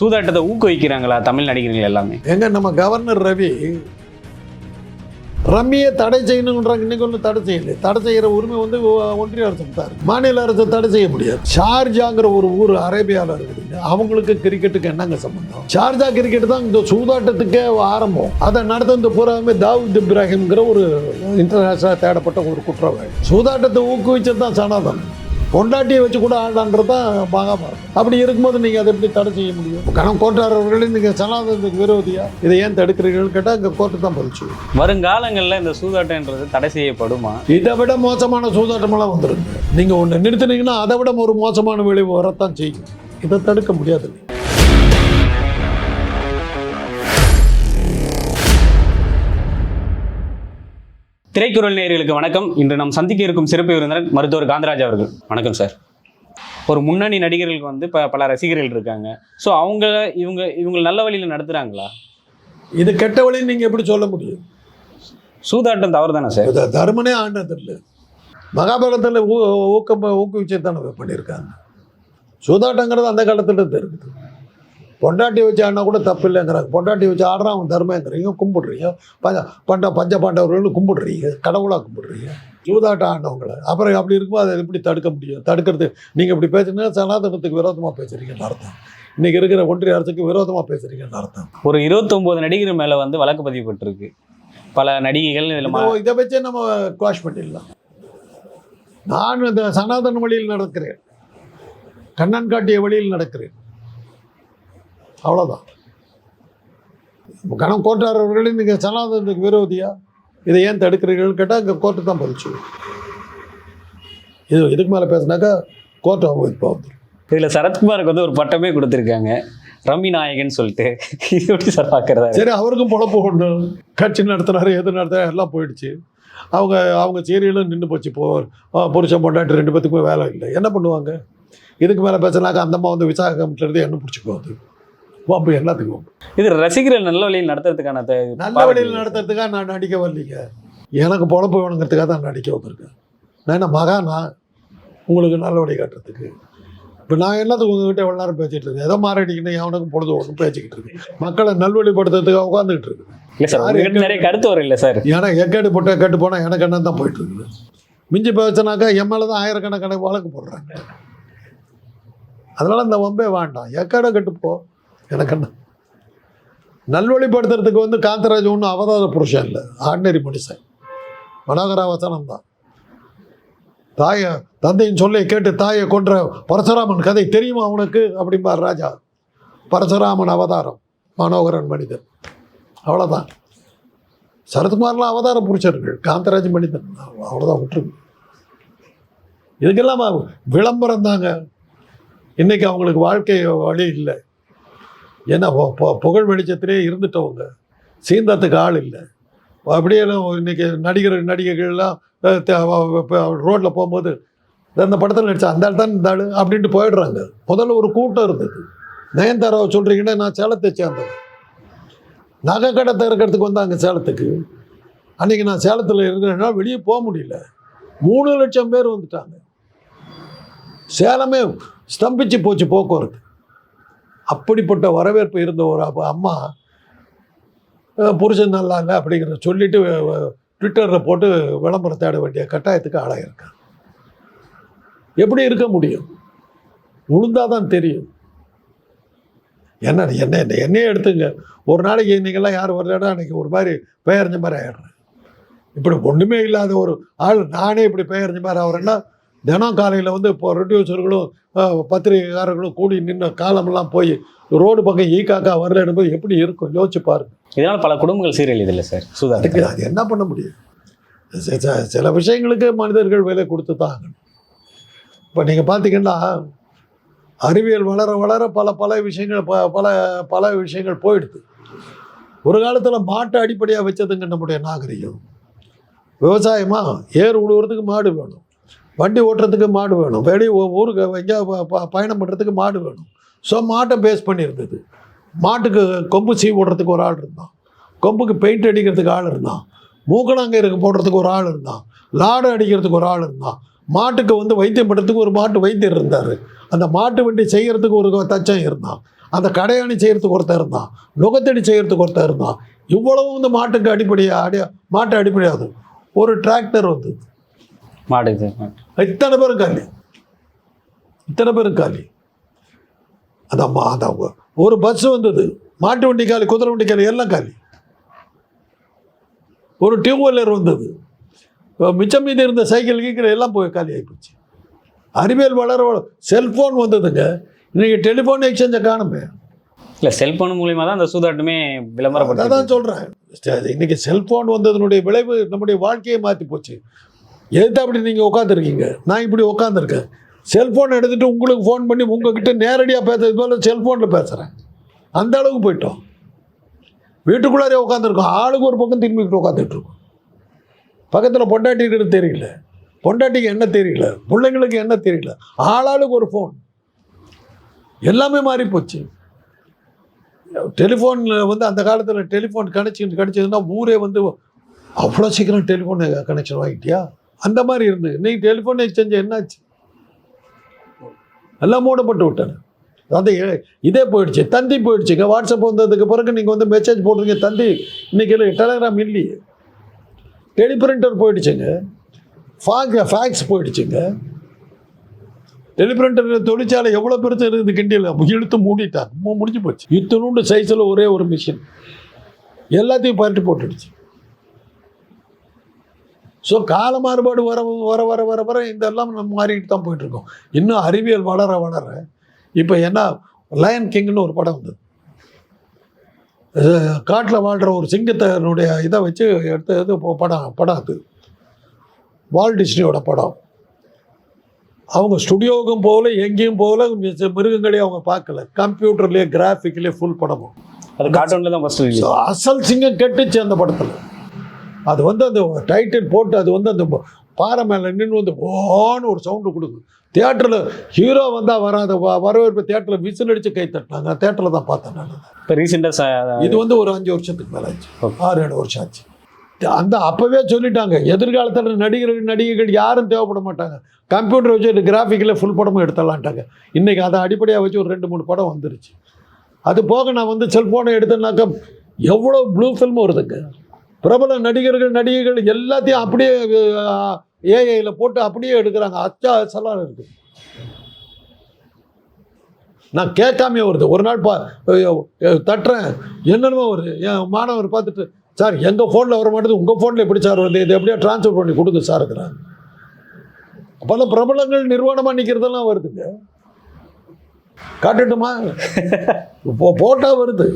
சூதாட்டத்தை ஊக்குவிக்கிறாங்களா தமிழ் நடிகர்கள் எல்லாமே? எங்க நம்ம கவர்னர் ரவி ரம்மியை தடை செய்யணுன்றாங்க இன்னைக்கு ஒன்றும் தடை செய்யலை. தடை செய்கிற உரிமை வந்து ஒன்றிய அரசு தார் மாநில அரசு தடை செய்ய முடியாது. ஷார்ஜாங்கிற ஒரு ஊர் அரேபியாவில் இருக்குதுங்க அவங்களுக்கு கிரிக்கெட்டுக்கு என்னங்க சம்பந்தம்? ஷார்ஜா கிரிக்கெட் தான் இந்த சூதாட்டத்துக்கே ஆரம்பம். அதை நடத்துறது பூராமே தாவூத் இப்ராஹிம்ங்கிற ஒரு இன்டர்நேஷனலாக தேடப்பட்ட ஒரு குற்றவாளி. சூதாட்டத்தை ஊக்குவிச்சது தான் சனாதனம். பொண்டாட்டியை வச்சு கூட ஆடான்றது தான் மகாபாரதம் அப்படி இருக்கும்போது நீங்கள் அதை எப்படி தடை செய்ய முடியும்? கணம் கோட்டாரவர்களே நீங்கள் சனாதனத்துக்கு விரோதியா? இதை ஏன் தடுக்கிறீர்கள் கேட்டால் இங்கே கோர்ட்டு தான் சொல்லும். வருங்காலங்களில் இந்த சூதாட்டம்ன்றது தடை செய்யப்படுமா? இதை விட மோசமான சூதாட்டமெல்லாம் வந்துருங்க. நீங்கள் ஒன்று நிறுத்தினீங்கன்னா அதை விட ஒரு மோசமான விளைவு வரத்தான் செய்யும். இதை தடுக்க முடியாது திரைக்குறள் நேயர்களுக்கு வணக்கம். இன்று நாம் சந்திக்க இருக்கும் சிறப்பு விருந்தினர் மருத்துவர் காந்தராஜ் அவர்கள். வணக்கம் சார். ஒரு முன்னணி நடிகர்களுக்கு வந்து இப்போ பல ரசிகர்கள் இருக்காங்க. ஸோ அவங்க இவங்க இவங்க நல்ல வழியில் நடத்துகிறாங்களா இது கெட்ட வழின்னு நீங்கள் எப்படி சொல்ல முடியும்? சூதாட்டம் தவறு தானே சார் தருமனே ஆண்டது இல்லை மகாபாரதத்தில் ஊக்கம் ஊக்குவிச்சு தானே பண்ணியிருக்காங்க. சூதாட்டங்கிறது அந்த காலத்துல இருந்து இருக்குது பொண்டாட்டி வச்சு ஆடினா கூட தப்பு இல்லைங்கிறாங்க பொண்டாட்டி வச்சு ஆடுறான் அவன் தர்மங்கிறீங்க கும்பிடுறீங்க. பஞ்ச பண்ட பஞ்ச பாண்டவர்கள் கும்பிடுறீங்க. கடவுளாக கும்பிடுறீங்க. சூதாட்டம் ஆடினவங்களை. அப்புறம் அப்படி இருக்கும்போது அதை எப்படி தடுக்க முடியும்? தடுக்கிறது நீங்கள் இப்படி பேசுனீங்கன்னா சனாதனத்துக்கு விரோதமாக பேசுகிறீங்கன்னு அர்த்தம். இன்றைக்கி இருக்கிற ஒன்றிய அரசுக்கு விரோதமாக பேசுகிறீங்கன்னு அர்த்தம். ஒரு இருபத்தொம்போது நடிகர் மேலே வந்து வழக்கு பதிவுபட்டிருக்கு பல நடிகைகள் இதில் இதை வச்சே நம்ம குவாஷ் பண்ணிடலாம். நான் இந்த சனாதன வழியில் நடக்கிறேன். கண்ணன் காட்டிய வழியில் நடக்கிறேன். அவ்வளோதான் கணம் கோட்டாரவர்களே நீங்கள் சனாதனத்துக்கு விரோதியா? இதை ஏன் தடுக்கிறீர்கள் கேட்டால் இங்கே கோர்ட்டு தான் சொல்லும். இது இதுக்கு மேலே பேசினாக்கா கோர்ட்டு அவமதிப்பாக வந்துடும் இதில் சரத்குமாருக்கு வந்து ஒரு பட்டமே கொடுத்துருக்காங்க. ரம்மி நாயகன் சொல்லிட்டு. இது எப்படி சார் பார்க்குறதா சரி அவருக்கும் பொழப்பு ஒன்று கட்சி நடத்துனாரு எது நடத்துனாரு எல்லாம் போயிடுச்சு. அவங்க அவங்க சீரியலும் நின்று போச்சு. போ புருஷன் பொண்டாட்டி ரெண்டு பேத்துக்குமே வேலை இல்லை. என்ன பண்ணுவாங்க? இதுக்கு மேலே பேசினாக்கா அந்த அம்மா வந்து விசாகம்ன்றது என்ன பிடிச்சிக்குவாது வம்பு எல்லாத்துக்கும். இது ரசிகர்கள் நல்ல வழியில் நடத்துறதுக்கான நல்ல வழியில் நடத்துறதுக்காக நான் நடிக்க வரலைங்க. எனக்கு பொழப்பு வேணுங்கிறதுக்காக தான் நடிக்க வந்திருக்கேன். நான் என்ன மகானா உங்களுக்கு நல்ல வழி காட்டுறதுக்கு. இப்போ நான் என்னத்துக்கு உங்ககிட்ட எவ்வளோ நேரம் பேசிகிட்டு இருக்கேன்? எதை மாறடிக்கணும் எவனுக்கும் பொழுது ஒன்றும் பேசிக்கிட்டு இருக்கேன். மக்களை நல்வழிப்படுத்துறதுக்காக உட்காந்துக்கிட்டு இருக்கேன். இல்லை சார் நிறைய கருத்து வரும் இல்லை சார். ஏன்னா எக்கேடு போட்டு எக்கேடு போனால் எனக்கு என்ன தான் போயிட்டு இருக்குது? மிஞ்சி பேசினாக்கா என் மேலே தான் ஆயிரக்கணக்கான வழக்கு போடுறாங்க. அதனால இந்த வம்பே வேண்டாம். எக்கேடை கெட்டு போ எனக்கு என்ன நல்வழிப்படுத்துறதுக்கு வந்து காந்தராஜ் ஒன்றும் அவதார புருஷன் இல்லை. ஆர்டினரி மனுஷன் மனோகராவசனம் தான் தாயை தந்தையின் சொல்லை கேட்டு தாயை கொன்ற பரசுராமன் கதை தெரியுமா அவனுக்கு அப்படிம்பார் ராஜா. பரசுராமன் அவதாரம். மனோகரன் மனிதன். அவ்வளோதான் சரத்குமார்லாம் அவதார புருஷர்கள். காந்தராஜ் மனிதன். அவ்வளோதான் விட்டுருங்க. இதுக்கெல்லாம் விளம்பரம் தாங்க இன்றைக்கி அவங்களுக்கு வாழ்க்கை வழி இல்லை. ஏன்னா பொ- புகழ் வெளிச்சத்திலே இருந்துட்டவங்க. சீந்தத்துக்கு ஆள் இல்லை. அப்படியே இன்னைக்கு நடிகர் நடிகைகள்லாம் ரோட்டில் போகும்போது இந்த படத்தில் நடித்தா அந்த ஆள் தான் இந்த ஆள் அப்படின்ட்டு போயிடுறாங்க. முதல்ல ஒரு கூட்டம் இருந்தது. நயன்தாராவை சொல்கிறீங்கன்னா நான் சேலத்தை சேர்ந்தேன் நகை கடை திறக்கிறதுக்கு வந்தாங்க சேலத்துக்கு. அன்றைக்கி நான் சேலத்தில் இருக்கிறேன்னா வெளியே போக முடியல. மூணு லட்சம் பேர் வந்துட்டாங்க. சேலமே ஸ்தம்பிச்சு போச்சு போக்குவரத்து. அப்படிப்பட்ட வரவேற்பு இருந்த ஒரு அம்மா புருஷன் நல்லா இல்லை அப்படிங்கிறத சொல்லிட்டு ட்விட்டரில் போட்டு விளம்பரம் தேட வேண்டிய கட்டாயத்துக்கு ஆளாயிருக்காங்க எப்படி இருக்க முடியும்? உளுந்தாதான் தெரியும். என்ன என்ன என்ன என்னையே எடுத்துங்க. ஒரு நாளைக்கு இன்றைக்கெல்லாம் யார் வரலன்னா அன்றைக்கி ஒரு மாதிரி பெயர்ஞ்ச மாதிரி ஆகிடுறேன் இப்படி ஒன்றுமே இல்லாத ஒரு ஆள் நானே இப்படி பெயர்ஞ்ச மாதிரி ஆகிறேன்னா தினம் காலையில் வந்து இப்போ ப்ரொடியூசர்களும் பத்திரிகைக்காரர்களும் கூடி நின்று காலமெல்லாம் போய் ரோடு பக்கம் ஈ காக்கா வரலன்னு போது எப்படி இருக்கும்? யோசிச்சு பாருங்க. இதனால பல குடும்பங்கள் சீரழியுது இல்லை சார் சூதாட்டத்தில் அது என்ன பண்ண முடியும்? சில விஷயங்களுக்கு மனிதர்கள் விலை கொடுத்து தான் ஆகணும். இப்போ நீங்கள் பார்த்தீங்கன்னா அறிவியல் வளர வளர பல பல விஷயங்கள் ப பல பல விஷயங்கள் போயிடுது. ஒரு காலத்தில் மாட்டை அடிப்படையாக வச்சதுங்க நம்முடைய நாகரிகம். விவசாயமா ஏர் உழுவுறதுக்கு மாடு வேணும். வண்டி ஓட்டுறதுக்கு மாடு வேணும். வெளியே ஊருக்கு எங்கேயா ப- பயணம் பண்ணுறதுக்கு மாடு வேணும். ஸோ மாட்டை பேஸ் பண்ணியிருந்தது. மாட்டுக்கு கொம்பு சீ ஓடுறதுக்கு ஒரு ஆள் இருந்தான். கொம்புக்கு பெயிண்ட் அடிக்கிறதுக்கு ஆள் இருந்தான். மூக்கணாங்கயிறுக்கு போடுறதுக்கு ஒரு ஆள் இருந்தான். லாடு அடிக்கிறதுக்கு ஒரு ஆள் இருந்தான். மாட்டுக்கு வந்து வைத்தியம் பண்ணுறதுக்கு ஒரு மாட்டு வைத்தியர் இருந்தார். அந்த மாட்டு வண்டி செய்கிறதுக்கு ஒரு தச்சம் இருந்தான். அந்த கடையாணி செய்கிறதுக்கு ஒருத்தர் இருந்தான். நுகத்தடி செய்கிறதுக்கு ஒருத்தர் இருந்தான். இவ்வளவு வந்து மாட்டுக்கு அடிப்படையாக அடி மாட்டு அடிப்படையாது ஒரு டிராக்டர் வந்து மாடு இது இத்தனை பேரும் காலி இத்தனை பேரும் காலி அந்த மா- அந்த ஒரு பஸ் வந்தது. மாட்டு வண்டி காலி குதிரை வண்டி காலி எல்லாம் காலி. ஒரு டியூப் வீலர் வந்தது. மிச்சம் மீதி இருந்த சைக்கிள் கீக்கிற எல்லாம் போய் காலி ஆகிப்போச்சு அறிவியல் வளர செல்ஃபோன் வந்ததுங்க. இன்னைக்கு டெலிஃபோன் எக்ஸ்சேஞ்சை காணுமே. இல்லை செல்போன் மூலியமா தான் அந்த சூதாட்டமே விளம்பரப்படுத்த அதான் சொல்கிறேன் இன்னைக்கு செல்ஃபோன் வந்ததனுடைய விளைவு நம்முடைய வாழ்க்கையை மாற்றி போச்சு எதுக்கு அப்படி நீங்கள் உட்காந்துருக்கீங்க நான் இப்படி உட்காந்துருக்கேன் செல்ஃபோன் எடுத்துகிட்டு உங்களுக்கு ஃபோன் பண்ணி உங்ககிட்ட நேரடியாக பேசுறது போல செல்ஃபோனில் பேசுகிறேன் அந்த அளவுக்கு போயிட்டோம். வீட்டுக்குள்ளாரே உட்காந்துருக்கோம் ஆளுக்கு ஒரு பக்கம் திரும்பிக்கிட்டு உட்காந்துட்டு இருக்கோம். பக்கத்தில் பொண்டாட்டிக்கிறது தெரியல. பொண்டாட்டிக்கு என்ன தெரியல? பிள்ளைங்களுக்கு என்ன தெரியல? ஆளாளுக்கு ஒரு ஃபோன் எல்லாமே மாறி போச்சு டெலிஃபோனில் வந்து அந்த காலத்தில் டெலிஃபோன் கனெக்ஷன் கிடச்சதுன்னா ஊரே வந்து அவ்வளோ சீக்கிரம் டெலிஃபோன் கனெக்ஷன் வாங்கிட்டியா? அந்த மாதிரி இருந்து. இன்னைக்கு டெலிஃபோன் எக்ஸ்சேஞ்ச் என்னாச்சு? எல்லாம் மூடப்பட்டு விட்டாங்க அந்த இதே போயிடுச்சு தந்தி போயிடுச்சுங்க வாட்ஸ்அப் வந்ததுக்கு பிறகு நீங்கள் வந்து மெசேஜ் போடுறீங்க தந்தி. இன்னைக்கு டெலகிராம் இல்லையே. டெலிபிரிண்டர் போயிடுச்சுங்க. ஃபாக் ஃபேக்ஸ் போயிடுச்சுங்க. டெலிபிரிண்டர் தொழிற்சாலை எவ்வளோ பெருசு இருக்குது கிண்டியில் இழுத்து மூடிட்டாங்க முடிஞ்சு போச்சு. இத்தனூண்டு சைஸில் ஒரே ஒரு மிஷின் எல்லாத்தையும் பரட்டி போட்டுடுச்சு. ஸோ கால மாறுபாடு வர வர வர வர வர இதெல்லாம் நம்ம மாறிட்டு தான் போயிட்டுருக்கோம். இன்னும் அறிவியல் வளர வளர இப்போ என்ன லயன் கிங்னு ஒரு படம் வந்தது. காட்டில் வாழ்கிற ஒரு சிங்கத்தினுடைய இதை வச்சு எடுத்தது படம் படம் அது. வால் டிஸ்னியோட படம். அவங்க ஸ்டுடியோவுக்கும் போகல எங்கேயும் போகல மிருகங்களையும் அவங்க பார்க்கல. கம்ப்யூட்டர்லேயே கிராஃபிக்லேயே ஃபுல் படமும் அது கார்ட்டூன்ல தான் ஃபர்ஸ்ட் So, அசல் சிங்கம் கெட்டுச்சு அந்த படத்தில். அது வந்து அந்த டைட்டில் போட்டு அது வந்து அந்த பாறை மேலே நின்று வந்து ஓன்னு ஒரு சவுண்டு கொடுக்கும் தியேட்டரில் ஹீரோ வந்தால் வராத வரவேற்பு தியேட்டரில் விசில் அடித்து கை தட்டினாங்க. தியேட்டரில் தான் பார்த்தேன் நான். இப்போ ரீசெண்டாக இது வந்து ஒரு அஞ்சு வருஷத்துக்கு மேலே ஆச்சு. ஆறு ஏழு வருஷம் ஆச்சு. அந்த அப்போவே சொல்லிட்டாங்க எதிர்காலத்தில் நடிகர்கள் நடிகைகள் யாரும் தேவைப்பட மாட்டாங்க. கம்ப்யூட்டர் வச்சு கிராஃபிக்கில் ஃபுல் படமும் எடுத்துடலான்ட்டாங்க. இன்றைக்கி அதை அடிப்படையாக வச்சு ஒரு ரெண்டு மூணு படம் வந்துருச்சு. அது போக நான் வந்து செல்ஃபோனை எடுத்தேன்னாக்கா எவ்வளோ ப்ளூ ஃபில்ம் வருதுங்க. பிரபல நடிகர்கள் நடிகைகள் எல்லாத்தையும் அப்படியே ஏஐயில் போட்டு அப்படியே எடுக்கிறாங்க. அச்சா அச்சலாம் இருக்குது நான் கேட்காமே வருது. ஒரு நாள் பா தட்டுறேன். என்னென்னமோ வருது. என் மாணவர் பார்த்துட்டு சார் எங்கள் ஃபோனில் வர மாட்டேது உங்கள் ஃபோனில் எப்படி சார் வருது? இது எப்படியா ட்ரான்ஸ்ஃபர் பண்ணி கொடுங்க சாருங்கிறாங்க பல பிரபலங்கள் நிர்வாணமாக நிற்கிறதெல்லாம் வருதுங்க. காட்டட்டுமா? இப்போ போட்டால் வருது.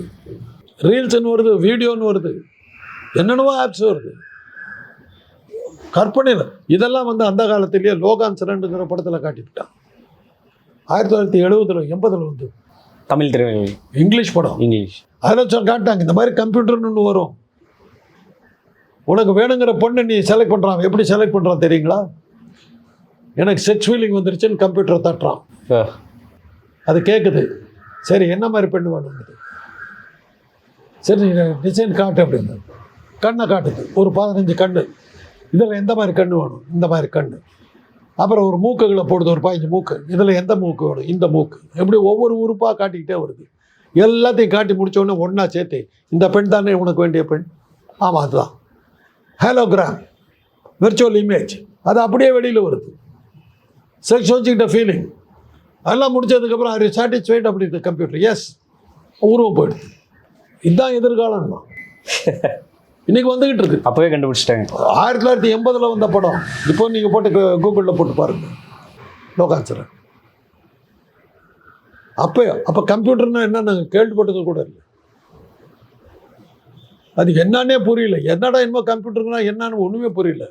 ரீல்ஸ்ன்னு வருது வீடியோன்னு வருது. என்னென்னவோ ஆப்ஸ் வருது. கற்பனையில். இதெல்லாம் வந்து அந்த காலத்திலேயே லோகான் சிரண்டுங்கிற படத்தில் காட்டிவிட்டான். ஆயிரத்தி தொள்ளாயிரத்தி எழுபதுல எண்பதுல வந்து. தமிழ் திரையுலகம் இங்கிலீஷ் படம். இங்கிலீஷ். அதில் சொல் காட்டாங்க இந்த மாதிரி கம்ப்யூட்டர்னு ஒன்று வரும். உனக்கு வேணுங்கிற பொண்ணை நீ செலக்ட் பண்ணுறான் எப்படி செலக்ட் பண்ணுறான் தெரியுங்களா? எனக்கு செக்ஸ் ஃபீலிங் வந்துருச்சுன்னு கம்ப்யூட்டரை தட்டுறான். அது கேட்குது சரி என்ன மாதிரி பெண்ணு வேணுங்குது சரி டிசைன் காட்டு அப்படின்னு கண்ணை காட்டுது ஒரு பதினஞ்சு கண்ணு. இதில் எந்த மாதிரி கண்ணு வேணும்? இந்த மாதிரி கண்ணு. அப்புறம் ஒரு மூக்குகளை போடுது ஒரு பதினஞ்சு மூக்கு. இதில் எந்த மூக்கு வேணும்? இந்த மூக்கு. எப்படி ஒவ்வொரு உறுப்பாக காட்டிக்கிட்டே வருது. எல்லாத்தையும் காட்டி முடித்தோடனே ஒன்றா சேர்த்து இந்த பெண் தானே உனக்கு வேண்டிய பெண்? ஆமாம் அதுதான். ஹேலோகிராம் விர்ச்சுவல் இமேஜ் அது அப்படியே வெளியில் வருது. செக்ஸ் வச்சுக்கிட்ட ஃபீலிங் அதெல்லாம் முடிச்சதுக்கப்புறம் அது சாட்டிஸ்ஃபைட் அப்படி கம்ப்யூட்டர் எஸ் உருவம் போயிடுது. இதுதான் எதிர்காலம் தான் இன்னைக்கு வந்துகிட்டு இருக்கு. அப்போவே கண்டுபிடிச்சிட்டாங்க. ஆயிரத்தி தொள்ளாயிரத்தி எண்பதில் வந்த படம். இப்போ நீங்கள் போட்டு கூகுளில் போட்டு பாருங்க. லோகாச்சரன் அப்போ அப்போ கம்ப்யூட்டர்னா என்னன்னு கேள்விப்பட்டது கூட இல்லை. அது என்னன்னே புரியல. என்னடா என்னமோ கம்ப்யூட்டர்னா என்னன்னு ஒன்றுமே புரியல.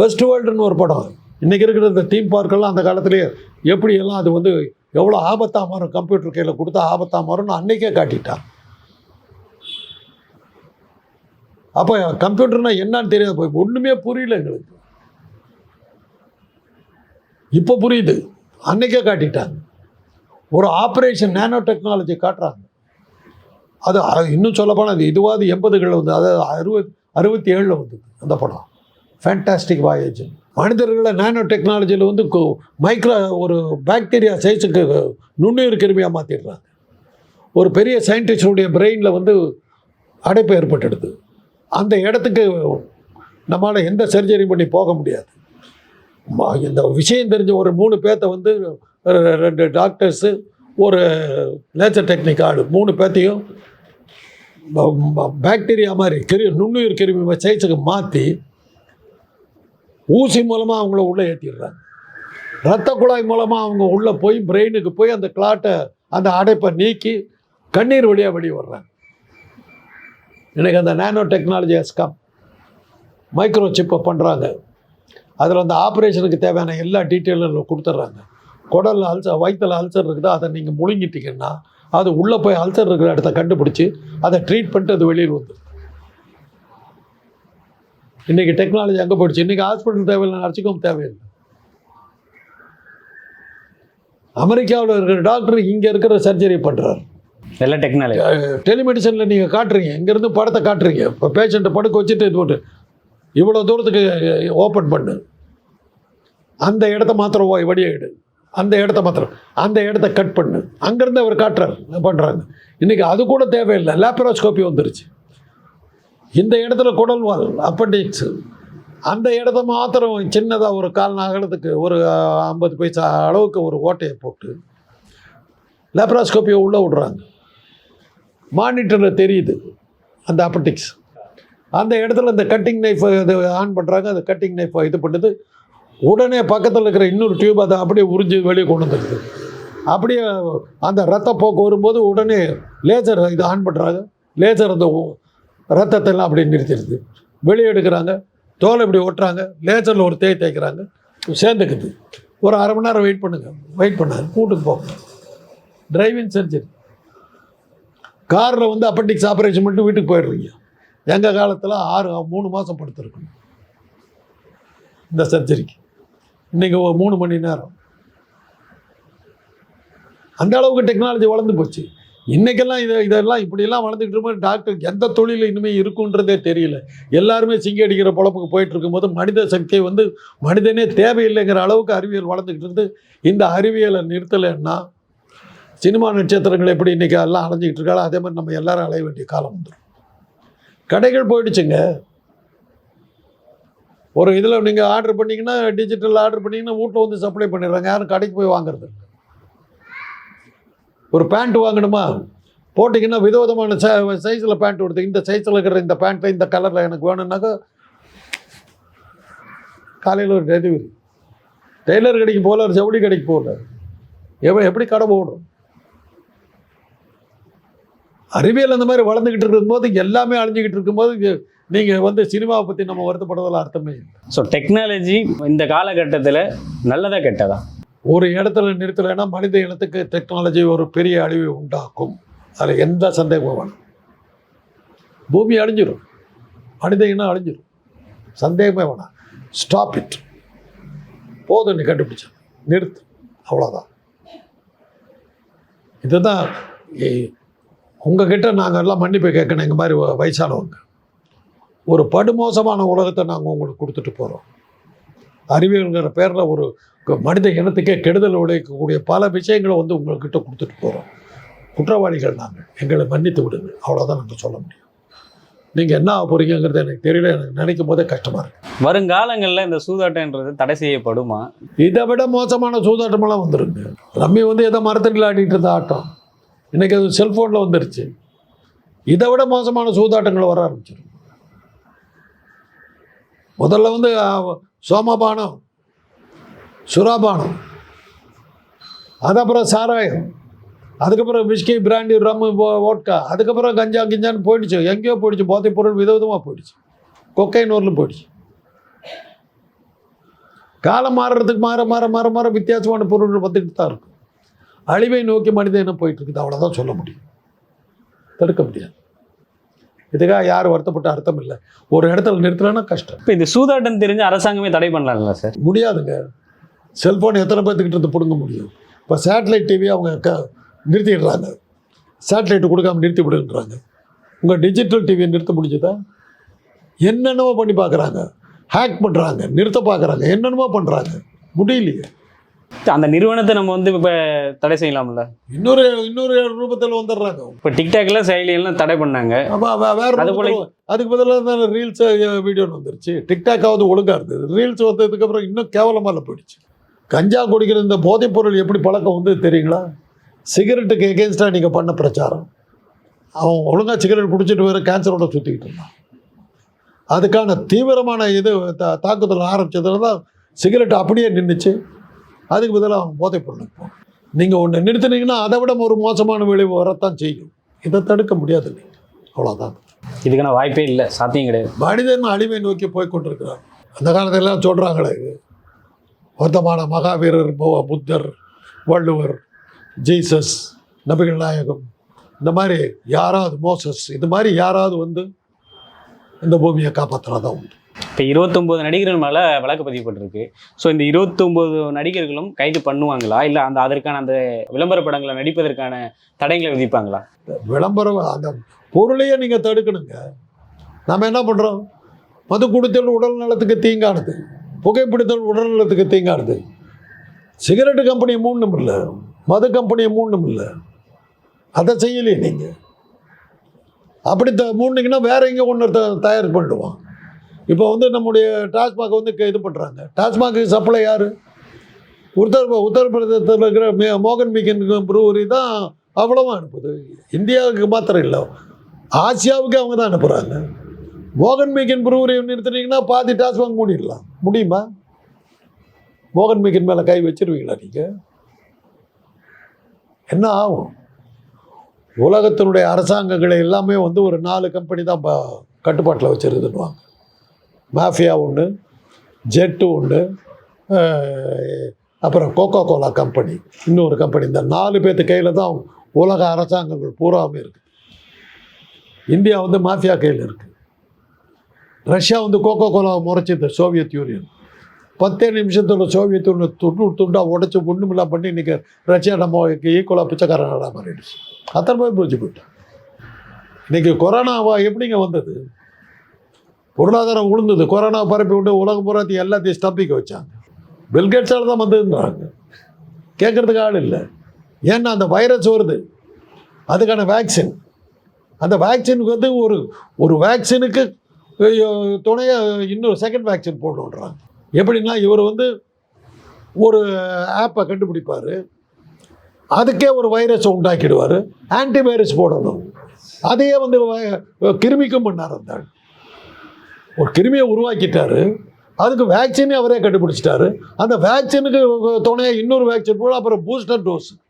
வெஸ்ட் வேர்ல்டுன்னு ஒரு படம். இன்றைக்கி இருக்கிற இந்த தீம் பார்க்கெல்லாம் அந்த காலத்திலேயே எப்படி எல்லாம் அது வந்து எவ்வளோ ஆபத்தாக மாறும்? கம்ப்யூட்டர் கையில் கொடுத்தா ஆபத்தாக மாறும்னு அன்னைக்கே காட்டிட்டான் அப்போ கம்ப்யூட்டர்னால் என்னன்னு தெரியாது. போய் ஒன்றுமே புரியல எங்களுக்கு. இப்போ புரியுது. அன்னைக்கே காட்டிட்டாங்க. ஒரு ஆப்ரேஷன் நேனோ டெக்னாலஜி காட்டுறாங்க. அது இன்னும் சொல்லப்போனால் அது இதுவாது எண்பதுகளில் வந்து அதாவது அறுபது அறுபத்தி ஏழில் வந்தது அந்த படம். ஃபேண்டாஸ்டிக் வாயேஜ் மனிதர்களை நானோ டெக்னாலஜியில் வந்து மைக்ரோ ஒரு பாக்டீரியா சைஸுக்கு நுண்ணுயிர் கிருமியாக மாற்றிடுறாங்க ஒரு பெரிய சயின்டிஸ்டுடைய பிரெயினில் வந்து அடைப்பு ஏற்பட்டுடுது. அந்த இடத்துக்கு நம்மளால் எந்த சர்ஜரி பண்ணி போக முடியாது. இந்த விஷயம் தெரிஞ்ச ஒரு மூணு பேர்த்த வந்து ரெண்டு டாக்டர்ஸு ஒரு நேச்சர் டெக்னிக் ஆடு மூணு பேர்த்தையும் பாக்டீரியா மாதிரி கிரு நுண்ணுயிர் கிருமி சைஸுக்கு மாற்றி ஊசி மூலமாக அவங்கள உள்ளே ஏற்றிடுறாங்க ரத்த குழாய் மூலமாக அவங்க உள்ளே போய் பிரெயினுக்கு போய் அந்த கிளாட்டை அந்த அடைப்பை நீக்கி கண்ணீர் வழியாக வெளியே வர்றாங்க. எனக்கு அந்த நானோ டெக்னாலஜி கம் மைக்ரோ சிப்பை பண்ணுறாங்க அதில் அந்த ஆப்ரேஷனுக்கு தேவையான எல்லா டீட்டெயிலும் கொடுத்துட்றாங்க. குடலில் அல்சர் வயிற்றில் அல்சர் இருக்குதோ அதை நீங்கள் முழுங்கிட்டீங்கன்னா அது உள்ளே போய் அல்சர் இருக்கிற இடத்த கண்டுபிடிச்சி அதை ட்ரீட் பண்ணிட்டு அது வெளியில் வந்து. இன்றைக்கி டெக்னாலஜி அங்கே போயிடுச்சு. இன்றைக்கி ஹாஸ்பிட்டல் தேவையில்லை நர்சிக்கும் தேவையில்லை. அமெரிக்காவில் இருக்கிற டாக்டர் இங்கே இருக்கிற சர்ஜரி பண்ணுறாரு எல்லாம் டெக்னாலஜி டெலிமெடிசனில் நீங்கள் காட்டுறீங்க. இங்கேருந்து படத்தை காட்டுறீங்க. இப்போ பேஷண்ட்டை படுக்க வச்சுட்டு இது போட்டு இவ்வளோ தூரத்துக்கு ஓப்பன் பண்ணு. அந்த இடத்த மாத்திரம் ஓ- வடியாயிடு அந்த இடத்த மாத்திரம். அந்த இடத்த கட் பண்ணு. அங்கேருந்து அவர் காட்டுறாரு. பண்ணுறாங்க இன்றைக்கி அது கூட தேவையில்லை. லேப்ரோஸ்கோப்பி வந்துருச்சு. இந்த இடத்துல குடல்வால் அப்பண்டிக்ஸ் அந்த இடத்த மாத்திரம் சின்னதாக ஒரு கால் அகலத்துக்கு ஒரு ஐம்பது பைசா அளவுக்கு ஒரு ஓட்டையை போட்டு லேப்ராஸ்கோப்பியை உள்ளே விடுறாங்க. மானிட்டரில் தெரியுது அந்த அப்பட்டிக்ஸ் அந்த இடத்துல இந்த கட்டிங் நைஃப் இது ஆன் பண்ணுறாங்க அந்த கட்டிங் நைஃப் இது பண்ணுது. உடனே பக்கத்தில் இருக்கிற இன்னொரு டியூப் அதை அப்படியே உறிஞ்சி வெளியே கொண்டு வந்துடுது. அப்படியே அந்த ரத்த போக்கு வரும்போது உடனே லேசர் இது ஆன் பண்ணுறாங்க லேசர் அந்த ரத்தத்தெல்லாம் அப்படியே நிறுத்திடுது. வெளியே எடுக்கிறாங்க. தோலை இப்படி ஒட்டுறாங்க. லேசரில் ஒரு தேய் தேய்க்கிறாங்க. சேர்ந்துக்குது. ஒரு அரை மணி நேரம் வெயிட் பண்ணுங்க. வெயிட் பண்ணாங்க கூட்டுக்கு போங்க. டிரைவிங் சர்ஜரி காரில் வந்து அப்பண்டிக்ஸ் ஆப்ரேஷன் மட்டும் வீட்டுக்கு போயிடுறீங்க. எங்கள் காலத்தில் ஆறு மூணு மாதம் படுத்துருக்கணும். இந்த சர்ஜரிக்கு இன்றைக்கி ஒரு மூணு மணி நேரம். அந்த அளவுக்கு டெக்னாலஜி வளர்ந்து போச்சு. இன்றைக்கெல்லாம் இதை இதெல்லாம் இப்படியெல்லாம் வளர்ந்துக்கிட்டு இருக்கும்போது டாக்டர் எந்த தொழில் இனிமேல் இருக்குன்றதே தெரியல. எல்லாருமே சிங்கி அடிக்கிற பொழப்புக்கு போயிட்டு இருக்கும்போது மனித சக்தி வந்து மனிதனே தேவையில்லைங்கிற அளவுக்கு அறிவியல் வளர்ந்துக்கிட்டு இருந்து. இந்த அறிவியலை நிறுத்தலைன்னா சினிமா நட்சத்திரங்கள் எப்படி இன்றைக்கி எல்லாம் அலைஞ்சிக்கிட்டு இருக்காளோ அதே மாதிரி நம்ம எல்லாரும் அலைய வேண்டிய காலம் வந்துடும் கடைகள் போயிடுச்சுங்க. ஒரு இதில் நீங்கள் ஆர்டர் பண்ணிங்கன்னா டிஜிட்டல் ஆர்டர் பண்ணிங்கன்னா வீட்டில் வந்து சப்ளை பண்ணிடுறாங்க. யாரும் கடைக்கு போய் வாங்குறது ஒரு பேண்ட் வாங்கணுமா? போட்டிங்கன்னா விதவிதமான சைஸில் பேண்ட் கொடுத்து இந்த சைஸில் இருக்கிற இந்த பேண்ட்டில் இந்த கலரில் எனக்கு வேணும்னாக்கா காலையில் ஒரு டெலிவரி டெய்லர் கடைக்கு போகல ஒரு ஜவுளி கடைக்கு போகல. எவ எப்படி கடை போடும்? அறிவியல் அந்த மாதிரி வளர்ந்துக்கிட்டு இருக்கும்போது எல்லாமே அழிஞ்சிக்கிட்டு இருக்கும்போது நீங்கள் வந்து சினிமாவை பற்றி நம்ம வருத்தப்படுறதுல அர்த்தமே இல்லை. ஸோ டெக்னாலஜி இந்த காலகட்டத்தில் நல்லதா கெட்டதா? ஒரு இடத்துல நிறுத்தலைன்னா மனித இனத்துக்கு டெக்னாலஜி ஒரு பெரிய அழிவை உண்டாக்கும். அதில் எந்த சந்தேகமும் வேணும். பூமி அழிஞ்சிரும். மனித இனம் அழிஞ்சிரும். சந்தேகமே வேணாம். ஸ்டாப் இட் போதும் நீ கண்டுபிடிச்ச. நிறுத்து. அவ்வளோதான் இதுதான் உங்ககிட்ட நாங்கள் எல்லாம் மன்னிப்பு கேட்கணும் எங்கள் மாதிரி வயசானவங்க. ஒரு படுமோசமான உலகத்தை நாங்கள் உங்களுக்கு கொடுத்துட்டு போகிறோம் அறிவியல்ங்கிற பேரில் ஒரு மனித இனத்துக்கே கெடுதல் விளைவிக்கக்கூடிய பல விஷயங்களை வந்து உங்கள்கிட்ட கொடுத்துட்டு போகிறோம் குற்றவாளிகள் நாங்கள். எங்களை மன்னித்து விடுங்க அவ்வளோதான் நாங்கள் சொல்ல முடியும். நீங்கள் என்ன ஆக போகிறீங்கிறது எனக்கு தெரியல. எனக்கு நினைக்கும் போதே கஷ்டமாக இருக்கு. வருங்காலங்களில் இந்த சூதாட்டன்றது தடை செய்யப்படுமா? இதை விட மோசமான சூதாட்டமெல்லாம் வந்துருங்க. ரம்மி வந்து ஏதோ மரத்தடியில் ஆடிட்டு இருந்த ஆட்டம். இன்றைக்கி அது செல்ஃபோனில் வந்துருச்சு. இதை விட மோசமான சூதாட்டங்கள் வர ஆரம்பிச்சிடும். முதல்ல வந்து சோமபானம் சுறாபானம் அதுக்கப்புறம் சாராயம் அதுக்கப்புறம் விஸ்கி பிராண்டி ரம்மு ஓட்கா அதுக்கப்புறம் கஞ்சா கிஞ்சான்னு போயிடுச்சு. எங்கேயோ போயிடுச்சு. போதைப் பொருள் விதவிதமாக போயிடுச்சு. கொக்கைன் ஊரில் போயிடுச்சு. காலம் மாறுறதுக்கு மாற மாற மாற மாற வித்தியாசமான பொருள்கள் வந்துக்கிட்டு தான் இருக்கும் அழிவை நோக்கி மனித இனம் போயிட்டு இருக்குது அவ்வளோதான் சொல்ல முடியும். தடுக்க முடியாது. இதுக்காக யார் வருத்தப்பட்ட அர்த்தம் இல்லை. ஒரு இடத்துல நிறுத்தலைன்னா கஷ்டம். இப்போ இந்த சூதாட்டம் தெரிஞ்சு அரசாங்கமே தடை பண்ணலாம்ல சார்? முடியாதுங்க. செல்ஃபோன் எத்தனை பேர்த்துக்கிட்ட இருந்து பிடுங்க முடியும்? இப்போ சேட்டலைட் டிவி அவங்க க நிறுத்திடுறாங்க. சேட்டலைட் கொடுக்காம நிறுத்தி விடுன்றாங்க உங்கள் டிஜிட்டல் டிவியை நிறுத்த முடிஞ்சதா? என்னென்னமோ பண்ணி பார்க்குறாங்க ஹேக் பண்ணுறாங்க நிறுத்த பார்க்குறாங்க என்னென்னமோ பண்ணுறாங்க முடியலையே. அந்த நிறுவனத்தை நம்ம வந்து இப்போ தடை செய்யலாம்ல? இன்னொரு இன்னொரு ரூபத்தில் வந்துடுறாங்க. இப்போ டிக்டாக்ல செயலியெல்லாம் தடை பண்ணாங்க. வேற அது போல- ரூபத்துல- அதுக்கு பதிலாக ரீல்ஸ் வீடியோன்னு வந்துருச்சு. டிக்டாக்காவது ஒழுங்கா இருந்தது. ரீல்ஸ் வந்ததுக்கு அப்புறம் இன்னும் கேவலமாக போயிடுச்சு. கஞ்சா குடிக்கிற இந்த போதைப் பொருள் எப்படி பழக்கம் வந்து தெரியுங்களா? சிகரெட்டுக்கு எகேன்ஸ்டாக நீங்கள் பண்ண பிரச்சாரம். அவன் ஒழுங்கா சிகரெட் குடிச்சிட்டு வேறு கேன்சரோட சுற்றிக்கிட்டு இருந்தான். அதுக்கான தீவிரமான இது தாக்குதல் ஆரம்பிச்சதுல தான் சிகரெட் அப்படியே நின்றுச்சு அதுக்கு பதிலாக அவன் போதைப் பொருளுக்கு போனான் நீங்கள் ஒன்று நிறுத்தினீங்கன்னா அதை விட ஒரு மோசமான விளைவு வரத்தான் செய்யும். இதை தடுக்க முடியாது நீங்கள் அவ்வளோதான் இதுக்கான வாய்ப்பே இல்லை. சாத்தியம் கிடையாது. மனிதன் அழிவை நோக்கி போய் கொண்டிருக்கிறான் அந்த காலத்திலலாம் சொல்கிறாங்களே வர்த்தமான மகாவீரர் புத்தர் வள்ளுவர் ஜீசஸ் நபிகள் நாயகம். இந்த மாதிரி யாராவது மோசஸ் இது மாதிரி யாராவது வந்து இந்த பூமியை காப்பாற்றுறதான் உண்டு. இப்போ இருபத்தொம்போது நடிகர்கள் மேலே வழக்கு பதிவுப்பட்டிருக்கு ஸோ இந்த இருபத்தொம்போது நடிகர்களும் கைது பண்ணுவாங்களா? இல்லை அந்த அதற்கான அந்த விளம்பர படங்களை நடிப்பதற்கான தடைகளை விதிப்பாங்களா? விளம்பரம் அந்த பொருளையே நீங்கள் தடுக்கணுங்க. நம்ம என்ன பண்ணுறோம் மது குடித்தல் உடல் நலத்துக்கு தீங்கானது. புகைப்பிடித்தல் உடல் நலத்துக்கு தீங்கானது. சிகரெட்டு கம்பெனி மூணும் இல்லை. மது கம்பெனி மூணும் இல்லை. அதை செய்யலையே நீங்கள் அப்படி த மூணுங்கன்னா வேற எங்கே ஒன்று த தயார் பண்ணிடுவான்? இப்போ வந்து நம்முடைய டாஸ்மாக் வந்து க- இது பண்ணுறாங்க டாஸ்மாக்கு சப்ளை யார்? உத்தர உத்தரப்பிரதேசத்தில் இருக்கிற மே மோகன் மிகன் ப்ரூவரி தான் அவ்வளோவா அனுப்புது. இந்தியாவுக்கு மாத்திரம் இல்லை. ஆசியாவுக்கு அவங்க தான் அனுப்புகிறாங்க மோகன் மிகன் ப்ரூவரி நிறுத்துனீங்கன்னா பாதி டாஸ்மாக் மூடிடலாம். முடியுமா? மோகன் மிகன் மேலே கை வச்சிருவீங்களா நீங்கள் என்ன ஆகும்? உலகத்தினுடைய அரசாங்கங்களை எல்லாமே வந்து ஒரு நாலு கம்பெனி தான் கட்டுப்பாட்டில் வச்சுருதுன்னுவாங்க. மாஃபியா ஒன்று ஜெட்டு ஒன்று அப்புறம் கோகோ கோலா கம்பெனி இன்னொரு கம்பெனி. இந்த நாலு பேர்த்து கையில் தான் உலக அரசாங்கங்கள் பூராவும் இருக்குது இந்தியா வந்து மாஃபியா கையில் இருக்குது ரஷ்யா வந்து கோகோ கோலாவை முறைச்சிது சோவியத் யூனியன். பத்தே நிமிஷத்தோட சோவியத் யூனியன் துண்டு துண்டாக உடச்சி ஒன்றுமில்லாம் பண்ணி இன்றைக்கி ரஷ்யா நம்ம ஈக்குவலாக பிச்சைக்காரனாக மாறிடுச்சு. அத்தனை பேர் பிடிச்சி போயிட்டோம் இன்றைக்கி கொரோனாவா எப்படிங்க வந்தது? பொருளாதாரம் உளுந்தது. கொரோனா பரப்பி விட்டு உலகம் புறத்தை எல்லாத்தையும் ஸ்டப்பிக்க வச்சாங்க. பில்கேட்ஸால் தான் வந்ததுன்றாங்க கேட்குறதுக்கு ஆள் இல்லை. ஏன்னா அந்த வைரஸ் வருது. அதுக்கான வேக்சின் அந்த வேக்சினுக்கு வந்து ஒரு ஒரு வேக்சினுக்கு துணையாக இன்னொரு செகண்ட் வேக்சின் போடணுன்றாங்க எப்படின்னா இவர் வந்து ஒரு ஆப்பை கண்டுபிடிப்பார். அதுக்கே ஒரு வைரஸை உண்டாக்கிடுவார். ஆன்டிவைரஸ் போடணும். அதையே வந்து கிருமிக்கும் பண்ணார் அந்த ஒரு கிருமியை உருவாக்கிட்டாரு. அதுக்கு வேக்சினே அவரே கண்டுபிடிச்சிட்டாரு. அந்த வேக்சினுக்கு துணையாக இன்னொரு வேக்சின் போல அப்புறம் பூஸ்டர் டோஸ்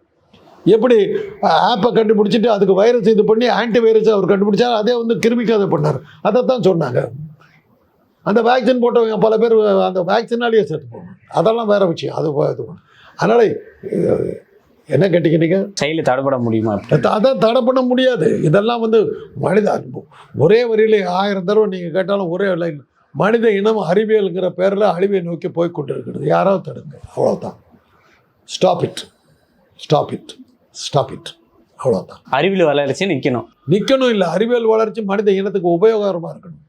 எப்படி ஆப்பை கண்டுபிடிச்சிட்டு அதுக்கு வைரஸ் இது பண்ணி ஆன்டி வைரஸ் அவர் கண்டுபிடிச்சார். அதே வந்து கிருமிக்கு அதை பண்ணார். அதை தான் சொன்னாங்க. அந்த வேக்சின் போட்டவங்க பல பேர் அந்த வேக்சினாலேயே சேர்த்து போகணும் அதெல்லாம் வேற விஷயம். அது ப- இது என்ன கேட்டீங்க செயலி தடைப்பட முடியுமா? அத- அதான் தடை பண்ண முடியாது. இதெல்லாம் வந்து மனித அன்பு. ஒரே வரியில ஆயிரம் தடவை நீங்கள் கேட்டாலும் ஒரே லைன் மனித இனம் அறிவியலுங்கிற பேரில் அழிவை நோக்கி போய் கொண்டிருக்கிறது. யாராவது தடுங்க. அவ்வளோதான் stop it stop it stop it அவ்வளோதான் அறிவியல் வளர்ச்சி நிற்கணும் நிற்கணும் இல்லை. அறிவியல் வளர்ச்சி மனித இனத்துக்கு உபயோகரமாக இருக்கணும்.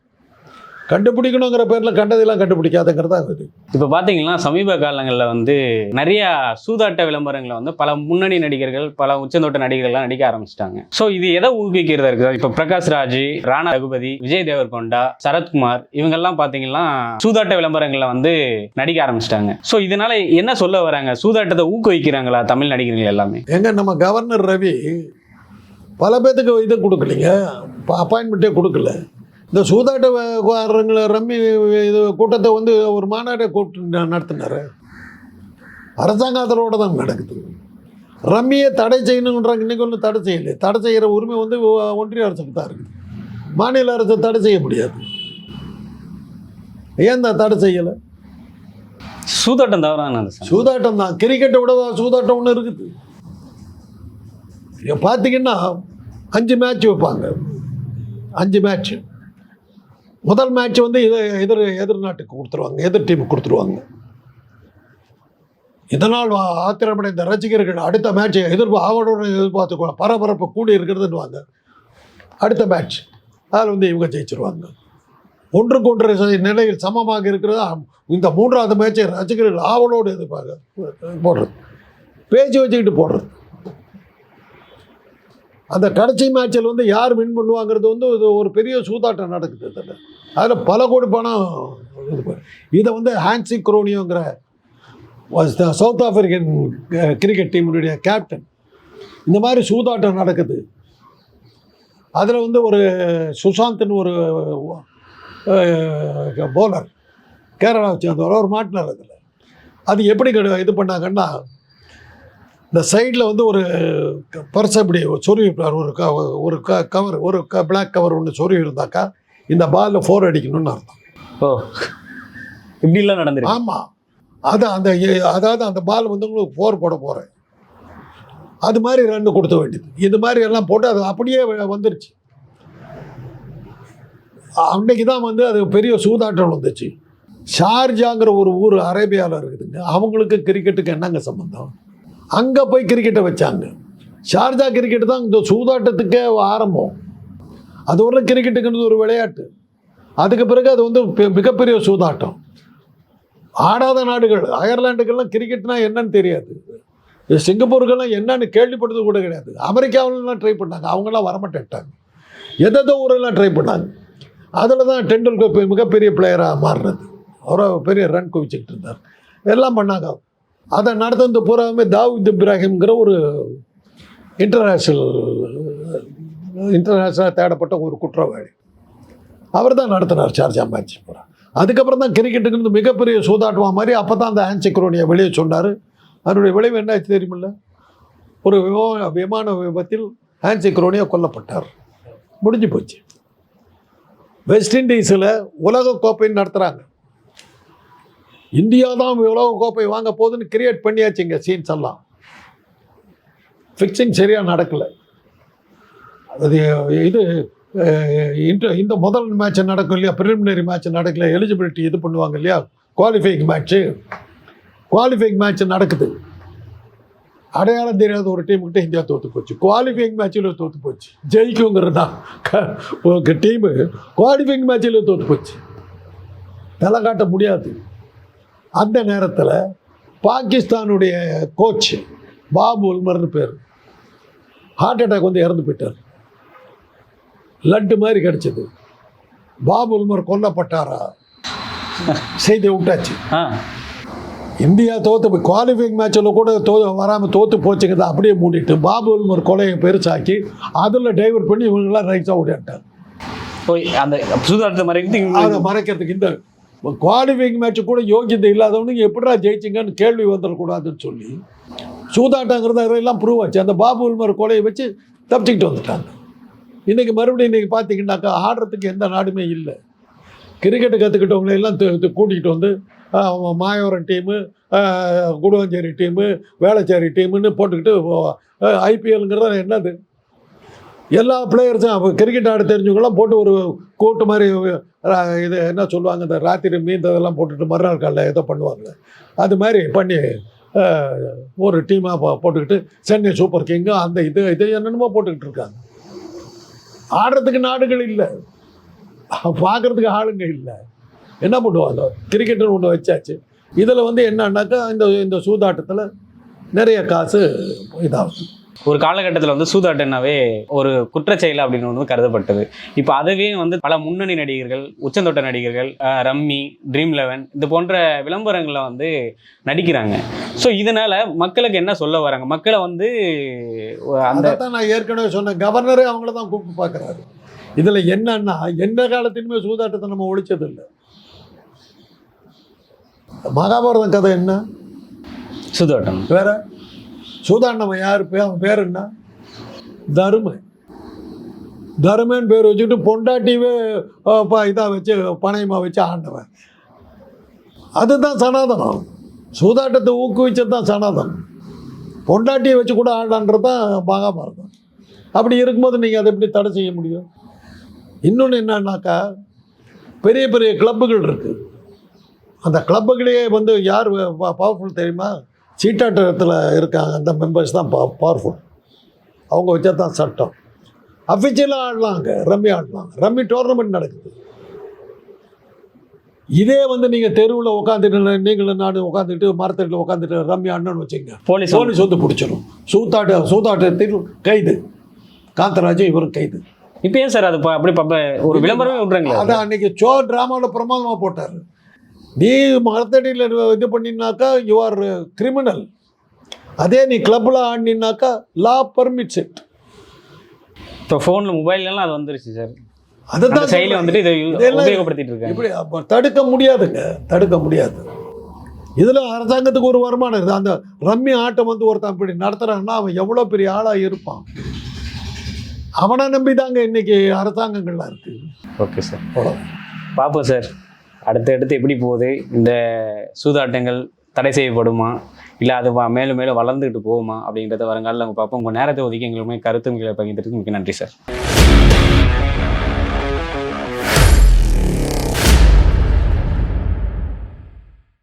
கண்டுபிடிக்கணுங்கிற பேரில் கண்டதெல்லாம் கண்டுபிடிக்காதங்கிறதா இது இப்போ பார்த்தீங்கன்னா சமீப காலங்களில் வந்து நிறைய சூதாட்ட விளம்பரங்களை வந்து பல முன்னணி நடிகர்கள் பல உச்சந்தோட்ட நடிகர்கள்லாம் நடிக்க ஆரம்பிச்சிட்டாங்க. ஸோ இது எதை ஊக்குவிக்கிறதா இருக்குது? இப்போ பிரகாஷ் ராஜ் ராணா ரகுபதி விஜய் தேவர்கொண்டா சரத்குமார் இவங்கெல்லாம் பார்த்தீங்கன்னா சூதாட்ட விளம்பரங்களில் வந்து நடிக்க ஆரம்பிச்சிட்டாங்க. ஸோ இதனால என்ன சொல்ல வராங்க? சூதாட்டத்தை ஊக்குவிக்கிறாங்களா தமிழ் நடிகர்கள் எல்லாமே? எங்க நம்ம கவர்னர் ரவி பல பேத்துக்கு இது கொடுக்கலைங்க. அப்பாயின்மெண்ட்டே கொடுக்கல. இந்த சூதாட்டக்காரங்களை ரம்மி இது கூட்டத்தை வந்து ஒரு மாநாட்டை கூப்பிட்டு நடத்தினாரு. அரசாங்கத்தோட தான் நடக்குது. ரம்மியை தடை செய்யணுன்றாங்க இன்னைக்கு ஒன்றும் தடை செய்யலை. தடை செய்கிற உரிமை வந்து ஒன்றிய அரசுக்கு தான் இருக்குது. மாநில அரசு தடை செய்ய முடியாது. ஏன் தான் தடை செய்யலை? சூதாட்டம் தவறான சூதாட்டம் தான். கிரிக்கெட்டை விட சூதாட்டம் ஒன்று இருக்குது. பார்த்தீங்கன்னா அஞ்சு மேட்ச் வைப்பாங்க. அஞ்சு மேட்ச் முதல் மேட்ச் வந்து இது எதிர் எதிர் நாட்டுக்கு கொடுத்துருவாங்க எதிர் டீமுக்கு கொடுத்துருவாங்க. இதனால் ஆத்திரமடைந்த ரசிகர்கள் அடுத்த மேட்சை எதிர்ப்பு ஆவலோடு எதிர்பார்த்து பரபரப்பு கூடி இருக்கிறதுன்னுவாங்க. அடுத்த மேட்ச் அதில் வந்து இவங்க ஜெயிச்சிருவாங்க. ஒன்றுக்கு ஒன்று நிலையில் சமமாக இருக்கிறது. இந்த மூன்றாவது மேட்சை ரசிகர்கள் ஆவலோடு எதிர்பார்க்க போடுறது. பேச்சு வச்சுக்கிட்டு போடுறது. அந்த கடைசி மேட்சில் வந்து யார் வின் பண்ணுவாங்கிறது வந்து இது ஒரு பெரிய சூதாட்டம் நடக்குது அதில் அதில் பல கோடி பணம் இதை வந்து ஹான்சி குரோனியோங்கிற சவுத் ஆப்பிரிக்கன் கிரிக்கெட் டீமுடைய கேப்டன் இந்த மாதிரி சூதாட்டம் நடக்குது. அதில் வந்து ஒரு சுஷாந்த்னு ஒரு போலர் கேரளாவை சேர்ந்தவர் அவர் மாட்டினார் அதில். அது எப்படி இது பண்ணாங்கன்னா இந்த சைடில் வந்து ஒரு பர்ஸ் அப்படி சொருவிப்பார் ஒரு க ஒரு க கவர் ஒரு க பிளாக் கவர் ஒன்று சொருவி இருந்தாக்கா இந்த பாலில் ஃபோர் அடிக்கணும்னு அர்த்தம். ஓ இப்படிலாம் நடந்திருக்கு. ஆமாம் அது அந்த அதாவது அந்த பால் வந்து உங்களுக்கு ஃபோர் போட போகிறேன் அது மாதிரி ரன் கொடுத்த வேண்டியது. இது மாதிரி எல்லாம் போட்டு அது அப்படியே வந்துருச்சு. அன்னைக்கு தான் வந்து அது பெரிய சூதாட்டம் வந்துச்சு. ஷார்ஜாங்கிற ஒரு ஊர் அரேபியாவில் இருக்குதுங்க. அவங்களுக்கு கிரிக்கெட்டுக்கு என்னங்க சம்மந்தம் அங்கே போய் கிரிக்கெட்டை வச்சாங்க. ஷார்ஜா கிரிக்கெட் தான் இந்த சூதாட்டத்துக்கே ஆரம்பம். அது ஒரு கிரிக்கெட்டுங்கிறது ஒரு விளையாட்டு. அதுக்கு பிறகு அது வந்து பெ- மிகப்பெரிய சூதாட்டம். ஆடாத நாடுகள் அயர்லாண்டுக்கெல்லாம் கிரிக்கெட்னா என்னன்னு தெரியாது. சிங்கப்பூருக்கெல்லாம் என்னன்னு கேள்விப்பட்டது கூட கிடையாது. அமெரிக்காவிலலாம் ட்ரை பண்ணாங்க. அவங்களாம் வரமாட்டேன்ட்டாங்க. எதோ ஊரெல்லாம் ட்ரை பண்ணாங்க. அதில் தான் டெண்டுல்கர் மிகப்பெரிய பிளேயராக மாறுறது அவரை பெரிய ரன் குவிச்சுக்கிட்டு இருந்தார். எல்லாம் பண்ணாங்க. அதை நடத்துறது பூராவுமே தாவூத் இப்ராஹிம்ங்கிற ஒரு இன்டர்நேஷ்னல் இன்டர்நேஷ்னலாக தேடப்பட்ட ஒரு குற்றவாளி. அவர் தான் நடத்தினார் சார்ஜா மேட்ச் பூரா அதுக்கப்புறம் தான் கிரிக்கெட்டுக்கு மிகப்பெரிய சூதாட்டுவா மாதிரி அப்போ தான் அந்த ஆன்சிக்ரோனியை வெளியே சொன்னார். அதனுடைய விளைவு என்ன ஆச்சு தெரியுமில்ல? ஒரு விமான விமான விபத்தில் ஆன்சிக்ரோனியா கொல்லப்பட்டார். முடிஞ்சு போச்சு. வெஸ்ட் இண்டீஸில் உலக கோப்பைன்னு நடத்துகிறாங்க இந்தியா தான் உலக கோப்பை வாங்க போகுதுன்னு கிரியேட் பண்ணியாச்சுங்க சீன்ஸ் எல்லாம். ஃபிக்ஸிங் சரியாக நடக்கலை. அது இது இன்டர் இந்த இந்த முதல் மேட்ச் நடக்கும் இல்லையா? ப்ரிலிமினரி மேட்ச் நடக்கல. எலிஜிபிலிட்டி இது பண்ணுவாங்க இல்லையா? குவாலிஃபைங் மேட்ச்சு குவாலிஃபைங் மேட்ச் நடக்குது. அடையாளம் தெரியாத ஒரு டீமுக்கிட்ட இந்தியா தோற்று போச்சு. குவாலிஃபைங் மேட்சில் தோற்று போச்சு. ஜெயிக்குங்கிறது? தான் டீமு குவாலிஃபைங் மேட்ச்சில் தோற்று போச்சு. தலை காட்ட முடியாது. அந்த நேரத்தில் பாகிஸ்தானுடைய கோச் பாபு உல்மர்னு பேர். ஹார்ட் அட்டாக் வந்து இறந்து போயிட்டார். லட்டு மாதிரி கிடச்சிது. பாபு உல்மர் கொல்லப்பட்டாரா? செய்தி விட்டாச்சு. இந்தியா தோத்து போய் குவாலிஃபைங் மேட்சில் கூட தோ வராமல் தோற்று போச்சுங்கிறத அப்படியே மூடிட்டு பாபு உல்மர் கொலையை பெருசாக்கி அதில் டைவர்ட் பண்ணி இவங்கெல்லாம் ரைட்ஸாக ஓடிட்டாங்க போய் அந்த மறைக்கிறதுக்கு இந்த குவாலிஃபைங் மேட்ச் கூட யோகியத்தை இல்லாதவனுக்கு எப்படிடா ஜெயிச்சிங்கன்னு கேள்வி வந்துடக்கூடாதுன்னு சொல்லி சூதாட்டங்கிறத அதெல்லாம் ப்ரூவ் ஆச்சு. அந்த பாபு உல்மர் கொலையை வச்சு தப்பிச்சுக்கிட்டு வந்துட்டாங்க. இன்றைக்கி மறுபடியும் இன்றைக்கி பார்த்தீங்கன்னாக்கா ஆடுறதுக்கு எந்த நாடுமே இல்லை. கிரிக்கெட்டு கற்றுக்கிட்டவங்களை எல்லாம் கூட்டிகிட்டு வந்து மாயவரம் டீமு குடுவஞ்சேரி டீமு வேளச்சேரி டீமுன்னு போட்டுக்கிட்டு ஐபிஎல்ங்கிறது என்னது? எல்லா பிளேயர்ஸும் அப்போ கிரிக்கெட் ஆட தெரிஞ்சவங்களாம் போட்டு ஒரு கோட்டு மாதிரி இது என்ன சொல்லுவாங்க இந்த ராத்திரி மீந்ததெல்லாம் போட்டுட்டு மறுநாள் காலைல ஏதோ பண்ணுவாங்க. அது மாதிரி பண்ணி ஒரு டீமாக போட்டுக்கிட்டு சென்னை சூப்பர் கிங்கும் அந்த இது இது என்னென்னமோ போட்டுக்கிட்டு இருக்காங்க. ஆடுறதுக்கு நாடுகள் இல்லை. பார்க்குறதுக்கு ஆளுங்க இல்லை. என்ன பண்ணுவாங்க? கிரிக்கெட்டுன்னு ஒன்று வச்சாச்சு. இதில் வந்து என்னன்னாக்கா இந்த இந்த சூதாட்டத்தில் நிறைய காசு இதாகும். ஒரு காலகட்டத்தில் வந்து சூதாட்டம்னாவே ஒரு குற்றச்செயல் அப்படின்னு ஒன்று கருதப்பட்டது. இப்போ அதுவே வந்து பல முன்னணி நடிகர்கள் உச்சந்தொட்ட நடிகர்கள் ரம்மி ட்ரீம் லெவன் இது போன்ற விளம்பரங்களில் வந்து நடிக்கிறாங்க. ஸோ இதனால மக்களுக்கு என்ன சொல்ல வராங்க? மக்களை வந்து அந்த நான் ஏற்கனவே சொன்னேன். கவர்னரே அவங்கள தான் கூப்பிட்டு பார்க்குறாரு. இதில் என்னன்னா எந்த காலத்திலுமே சூதாட்டத்தை நம்ம ஒழிச்சது இல்லை மகாபாரதம் கதை என்ன? சூதாட்டம். வேற? சூதாண்டவன் யார் பேர் அவன் பேர் என்ன? தருமன் தருமன் பேர் வச்சுக்கிட்டு பொண்டாட்டியவே இதாக வச்சு பணையமாக வச்சு ஆண்டவன். அதுதான் சனாதனம். சூதாட்டத்தை ஊக்குவிச்சது தான் சனாதனம். பொண்டாட்டியை வச்சு கூட ஆண்டான்றது தான் மகாபாரதம். அப்படி இருக்கும்போது நீங்கள் அதை எப்படி தடை செய்ய முடியும்? இன்னொன்று என்னன்னாக்கா பெரிய பெரிய கிளப்புகள் இருக்குது அந்த கிளப்புகளே வந்து யார் பவர்ஃபுல் தெரியுமா? சீட்டாட்டத்தில் இருக்காங்க அந்த மெம்பர்ஸ் தான் பவர்ஃபுல் அவங்க வச்சா தான் சட்டம் அஃபிஷியலாக ஆடலாங்க ரம்மி ஆடலாம். ரம்மி டோர்னமெண்ட் நடக்குது. இதே வந்து நீங்கள் தெருவில் உட்காந்துட்டு நீங்களும் நானும் உட்காந்துட்டு மரத்தடியில் உட்காந்துட்டு ரம்யான்னு வச்சுங்க போலீஸ் போலீஸ் வந்து பிடிச்சிடும் சூதாட்ட சூதாட்டத்தில் கைது. காந்தராஜும் இவரும் கைது. இப்போ ஏன் சார் அது ப- அப்படி ஒரு விளம்பரமே விட்றாங்களே அதான் அன்னைக்கு சோ ட்ராமாவில் பிரமாதமாக போட்டார். நீ மரத்தடியில் இது பண்ணினாக்கா யூ ஆர் கிரிமினல் அதே நீ கிளப்பில் ஆடினாக்கா லா பர்மிட்ஸ் இட் இப்போ ஃபோனில் மொபைல்லாம் அது வந்துருச்சு சார் அதுதான் செயலி வந்துட்டு இதை உபயோகப்படுத்திட்டு இருக்காங்க. இப்படி அப்ப தடுக்க முடியாதுங்க தடுக்க முடியாது. இதில் அரசாங்கத்துக்கு ஒரு வருமானம் இருக்குது அந்த ரம்மி ஆட்டம் வந்து ஒருத்தன் இப்படி நடத்துறான்னா அவன் எவ்வளோ பெரிய ஆளாக இருப்பான்? அவனை நம்பி தாங்க இன்னைக்கு அரசாங்கங்கள்லாம் இருக்குது ஓகே சார் பார்ப்போம் சார் அடுத்தடுத்து எப்படி போகுது? இந்த சூதாட்டங்கள் தடை செய்யப்படுமா? இல்லை அது மேலும் மேலும் வளர்ந்துக்கிட்டு போகுமா? அப்படின்றத வருங்காலில் நம்ம பார்ப்போம். உங்கள் நேரத்தை ஒதுக்கி எங்களுமே கருத்துங்களை பகிர்ந்துட்டு மிக நன்றி சார்.